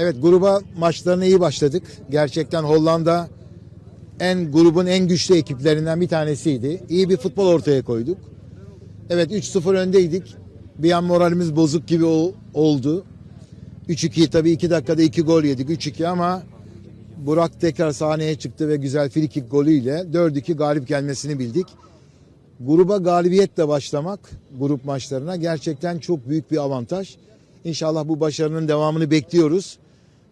Evet gruba maçlarına iyi başladık. Gerçekten Hollanda en grubun en güçlü ekiplerinden bir tanesiydi. İyi bir futbol ortaya koyduk. Evet 3-0 öndeydik. Bir an moralimiz bozuk gibi oldu. 3-2 tabii 2 dakikada 2 gol yedik 3-2 ama Burak tekrar sahneye çıktı ve güzel frikik golüyle 4-2 galip gelmesini bildik. Gruba galibiyetle başlamak grup maçlarına gerçekten çok büyük bir avantaj. İnşallah bu başarının devamını bekliyoruz.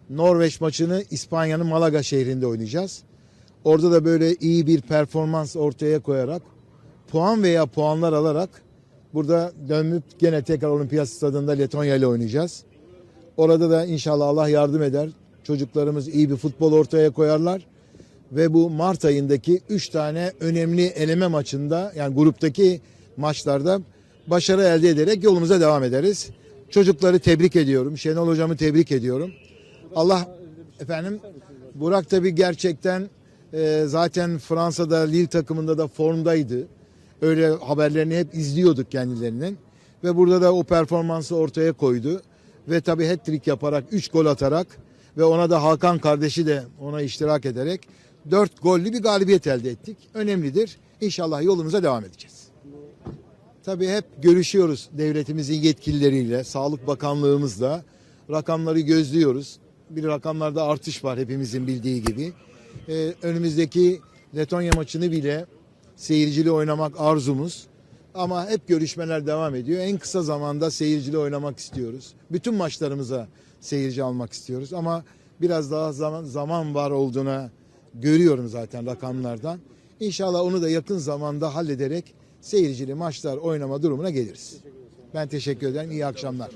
Norveç maçını İspanya'nın Malaga şehrinde oynayacağız. Orada da böyle iyi bir performans ortaya koyarak puan veya puanlar alarak burada dönüp gene tekrar olimpiyat stadında Letonya ile oynayacağız. Orada da inşallah Allah yardım eder. Çocuklarımız iyi bir futbol ortaya koyarlar. Ve bu Mart ayındaki 3 tane önemli eleme maçında yani gruptaki maçlarda başarı elde ederek yolumuza devam ederiz. Çocukları tebrik ediyorum. Şenol hocamı tebrik ediyorum. Allah efendim Burak tabii gerçekten e, zaten Fransa'da Lille takımında da formdaydı. Öyle haberlerini hep izliyorduk kendilerinin. Ve burada da o performansı ortaya koydu. Ve tabii hat-trick yaparak 3 gol atarak ve ona da Hakan kardeşi de ona iştirak ederek 4 gollü bir galibiyet elde ettik. Önemlidir. İnşallah yolumuza devam edeceğiz. Tabii hep görüşüyoruz devletimizin yetkilileriyle, Sağlık Bakanlığımızla. Rakamları gözlüyoruz. Bir rakamlarda artış var hepimizin bildiği gibi. Ee, önümüzdeki Letonya maçını bile seyircili oynamak arzumuz. Ama hep görüşmeler devam ediyor. En kısa zamanda seyircili oynamak istiyoruz. Bütün maçlarımıza seyirci almak istiyoruz. Ama biraz daha zaman, zaman var olduğuna görüyorum zaten rakamlardan. İnşallah onu da yakın zamanda hallederek seyircili maçlar oynama durumuna geliriz. Ben teşekkür ederim. İyi akşamlar.